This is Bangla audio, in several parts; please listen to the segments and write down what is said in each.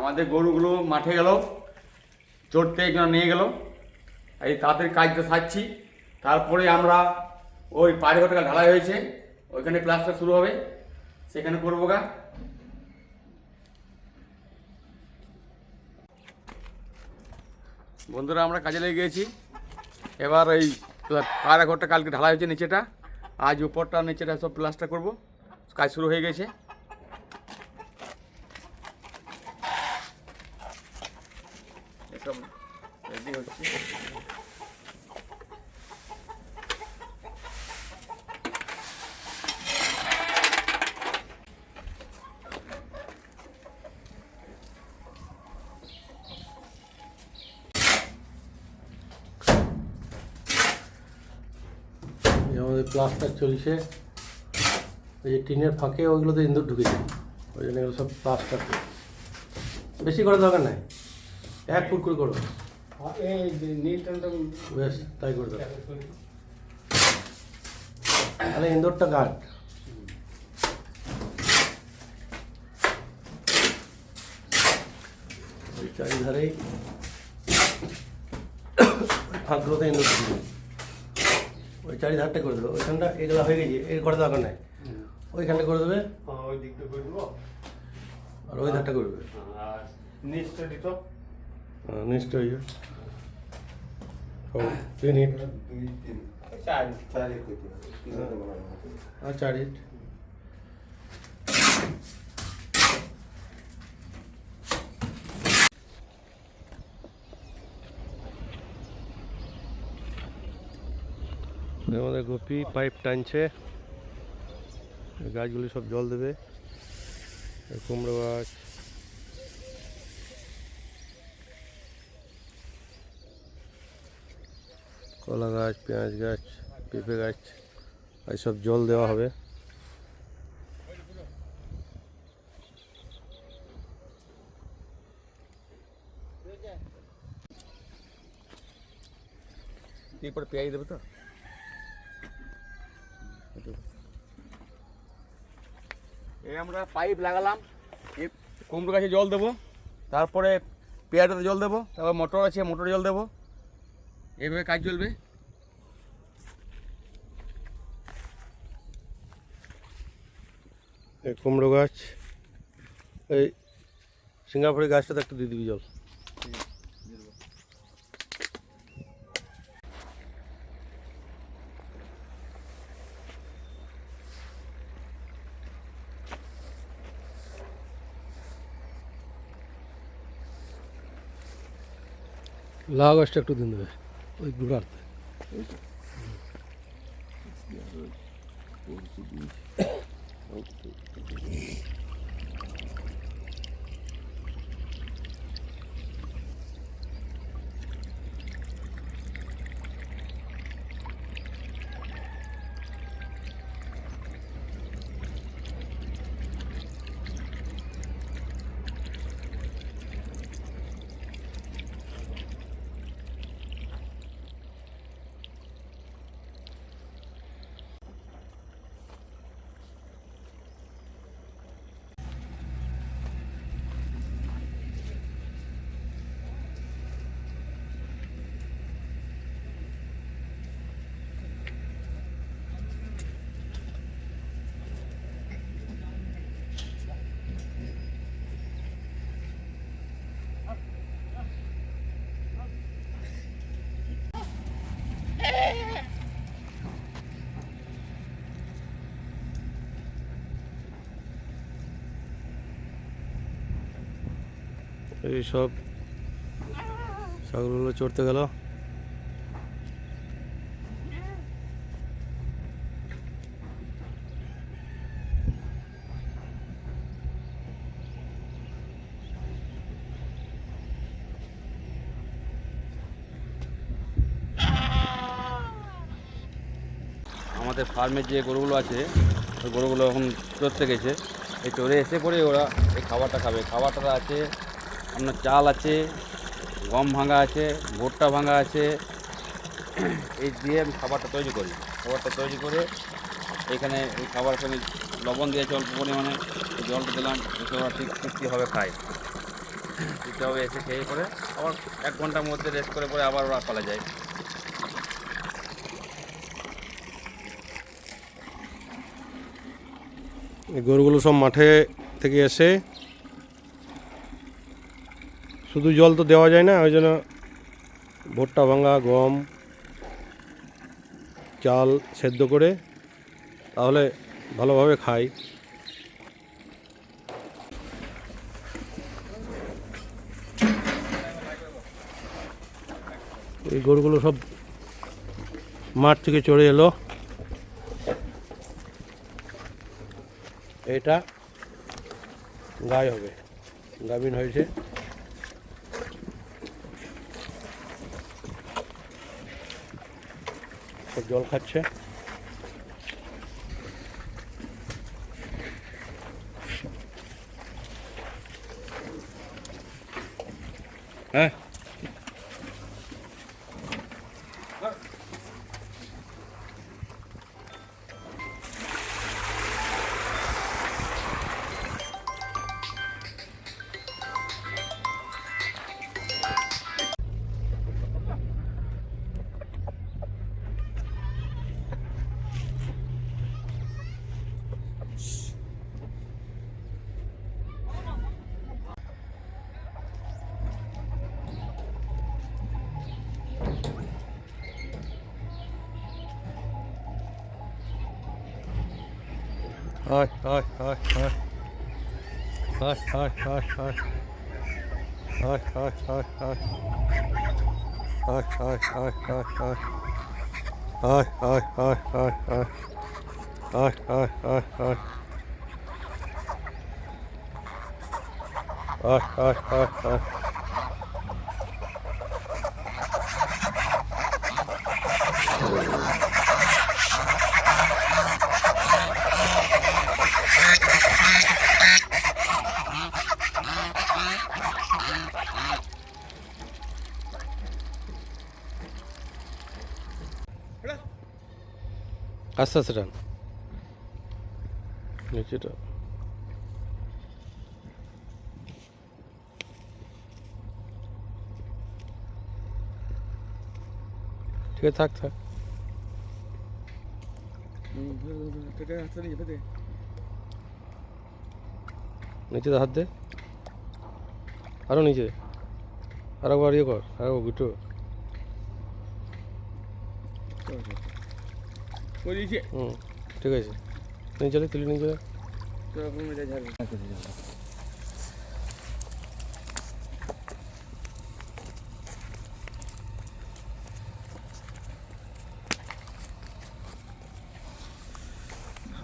আমাদের গরুগুলো মাঠে গেল, চড়তে নিয়ে গেল। এই তাদের কাজটা সারছি। তারপরে আমরা ওই পাড়ে ঘটকা ঢালাই হয়েছে, ওইখানে ক্লাসটা শুরু হবে। সেখানে করব গা। বন্ধুরা, আমরা কাজে লেগে গেছি। এবার এই পাড়া ঘরটা কালকে ঢালাই হয়েছে নিচেটা। আজ উপরটা, নিচেটা সব প্লাস্টার করব। কাজ শুরু হয়ে গেছে। আমাদের প্লাস্টার চলছে। ওই যে টিনের ফাঁকে ওইগুলোতে ইন্দুর ঢুকেছে। ওই জন্য এগুলো সব প্লাস্টার বেশি করার দরকার নাই। এক ফুট করে। করো বেশ তাই করে দাও। তাহলে ইন্দোরটা কাট ওই চারিধারেই ফাঁকগুলোতে ইন্দোর ঢুকে ওই চারিধারটা করে দেবে। ওইখানটা এগুলো হয়ে গেছে। এর করার দরকার নাই। ওইখানটা করে দেবে। ওই দিকটা করে দেবো। আর ওই ধারটা করবে আর নিচটা দিত। হ্যাঁ, নিশ্চয়ই ও তিন ইট দুই তিন চার চার এক আর চার ইট আমাদের গোপি পাইপ টানছে এই গাছগুলি সব জল দেবে এই কুমড়ো গাছ কলা গাছ, পেঁয়াজ গাছ, পেঁপে গাছ এইসব জল দেওয়া হবে। এরপরে পেঁয়াজ দেবে তো? এই আমরা পাইপ লাগালাম কুমড়ো গাছে জল দেবো, তারপরে পেঁয়াজটাতে জল দেবো, তারপর মোটর আছে মোটরে জল দেবো। এইভাবে কাজ চলবে? কুমড়ো গাছ, এই সিঙ্গাপুরের গাছটাতে একটু দিয়ে দিবি জল। লাউ গাছটা একটু দিন দেবে। ওই গুড়াতে এই সব ছাগলগুলো চড়তে গেল। আমাদের ফার্মে যে গরুগুলো আছে গরুগুলো এখন চড়তে গেছে। এই চড়ে এসে পরে ওরা এই খাবারটা খাবে। খাবারটা আছে আপনার চাল আছে, গম ভাঙা আছে, ভুট্টা ভাঙা আছে। এই দিয়ে আমি খাবারটা তৈরি করি। খাবারটা তৈরি করে এখানে এই খাবার সঙ্গে লবণ দিয়েছে অল্প পরিমাণে। জলটা দিলাম, এতে ওরা ঠিক তৃপ্তিভাবে খায়। দিতে হবে এসে খেয়ে পরে আবার এক ঘণ্টার মধ্যে রেস্ট করে পরে আবার ওরা পালা যায়। এই গরুগুলো সব মাঠে থেকে এসে শুধু জল তো দেওয়া যায় না, ওই জন্য ভুট্টা ভাঙা, গম, চাল সেদ্ধ করে তাহলে ভালোভাবে খাই। এই গরুগুলো সব মাঠ থেকে চড়ে এলো। এটা গায়ে হবে, গাভিন হয়েছে। সব জল খাচ্ছে হ্যাঁ Hi, hi, hi, hi. Hi, hi, hi, hi. Hi, hi, hi, hi. Hi, hi, hi, hi, hi. Hi, hi, hi, hi, hi. Hi, hi, hi, hi. Hi, hi, hi, hi. আস্তে আস্তে টান নিচেটা ঠিক আছে থাক থাক। নিচে হাত দে। আরও নিচে। আরও একবার ইয়ে কর আরও গুটো। হুম ঠিক আছে। নিয়ে চলে তুলে নিয়ে চলে।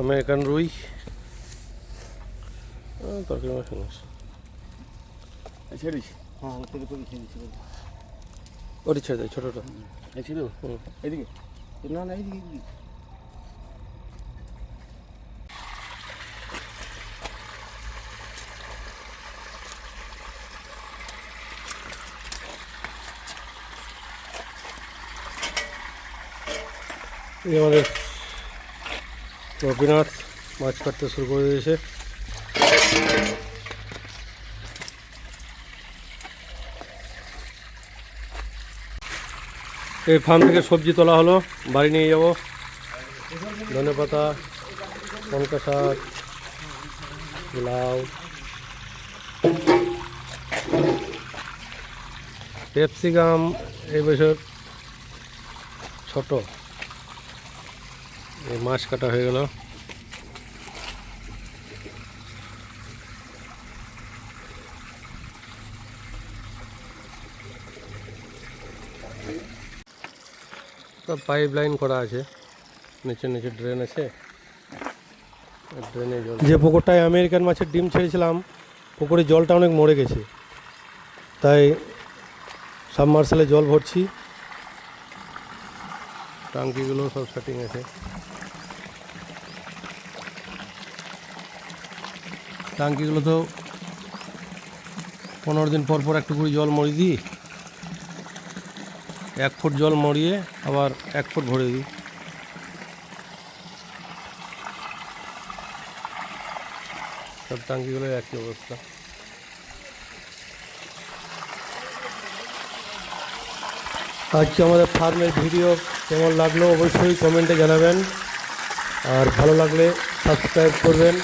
আমেরিকান রুই। আহ, তরকারি মাছ নিস ছেড়িস? হ্যাঁ থেকে তোকে খেয়ে নিচ্ছি ওটি ছেড়ে দেয় ছোটোটা। ছিল? হুম। এদিকে না না এইদিকে। এই আমাদের রবীনাথ মাছ কাটতে শুরু করে দিয়েছে। এই ফার্ম থেকে সবজি তোলা হলো, বাড়ি নিয়ে যাব। ধনে পাতা, লঙ্কা শাক, লাউ ক্যাপসিকাম এই বছর ছোট। এই মাছ কাটা হয়ে গেল। পাইপ লাইন করা আছে। নিচে নিচে ড্রেন আছে। ড্রেনে জল যে পুকুরটায় আমেরিকান মাছের ডিম ছেড়েছিলাম পুকুরের জলটা অনেক মরে গেছে। তাই সাবমার্শালে জল ভরছি। টাঙ্কিগুলো সব সেটিং আছে। টাঙ্কিগুলো তো পনেরো দিন পর পর একটু করে জল মরি দিই। এক ফুট জল মরিয়ে আবার এক ফুট ভরে দিই। সব টাঙ্কিগুলো একই অবস্থা। আজকে আমাদের ফার্মের ভিডিও কেমন লাগল অবশ্যই কমেন্টে জানাবেন। আর ভালো লাগলে সাবস্ক্রাইব করবেন।